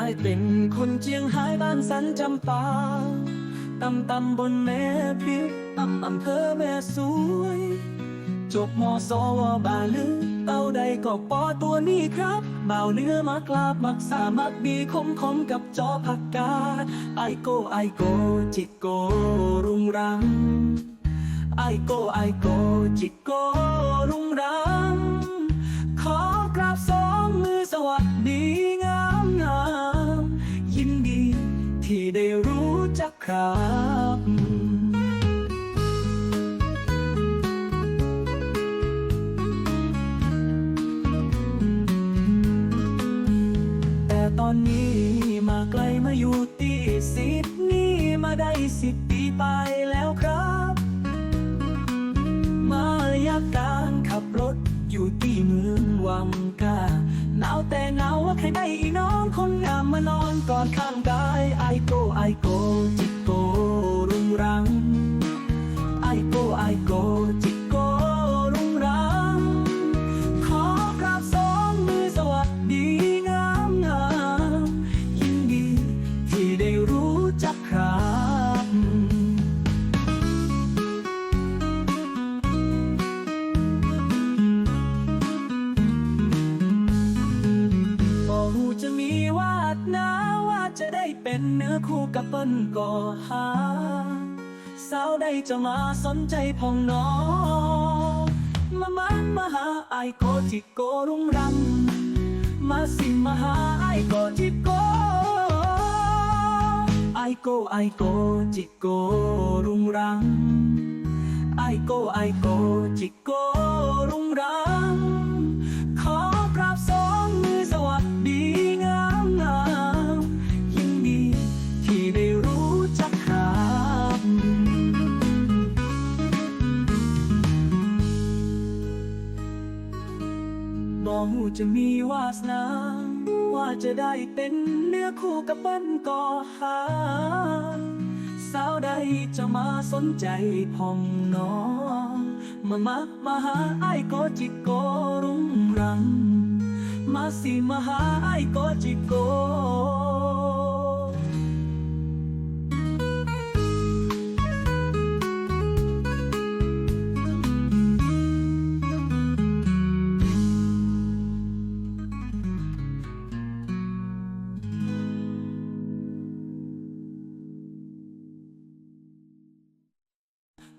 ายเป็นคนเจียงไฮ้บ้านสันจำปาตำตำบนแม่พิษอำอำเภอแม่สวย จบมสวบาลือเต้าใดก็ปอตัวนี้ครับเบาเนื้อมักลาบมักสามักบีคมคมกับจอผักกาดไอโกไอโกจิโกรุงรังไอโกไอโกจิโกรุงรัง ที่ได้รู้จักครับแต่ตอนนี้มาไกลมาอยู่ที่สิดนี่มาได้สิบปีไปแล้วครับ ใครได้อีน้องคนงามมานอนกอดข้างกายไอโกไอโกจิ เป็นเนื้อคู่กับเปิ้นก่อหา สาวใดจะมาสนใจพองน้องมามามาหาไอโกจิโกรุงรัง มาสิมาหาไอโกจิโกไอโกไอโกจิโกรุงรัง ไอโกไอโกจิโกรุงรัง จะมีวาสนาว่าจะได้เป็นเนื้อคู่กับปั้นก่อหา สาวใดจะมาสนใจพองน้อง มามามาหาไอ้ก็จิโกรุงรัง มาสิมาหาไอ้ก็จิโก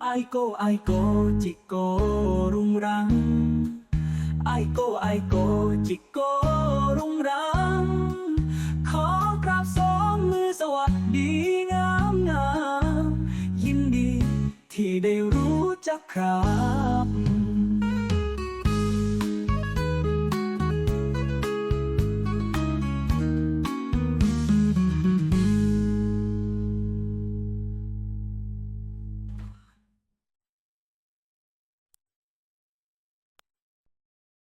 ไอโกไอโกจิโกรุงรัง ไอโกไอโกจิโกรุงรัง ขอกราบสองมือสวัสดีงามงาม ยินดีที่ได้รู้จักครับ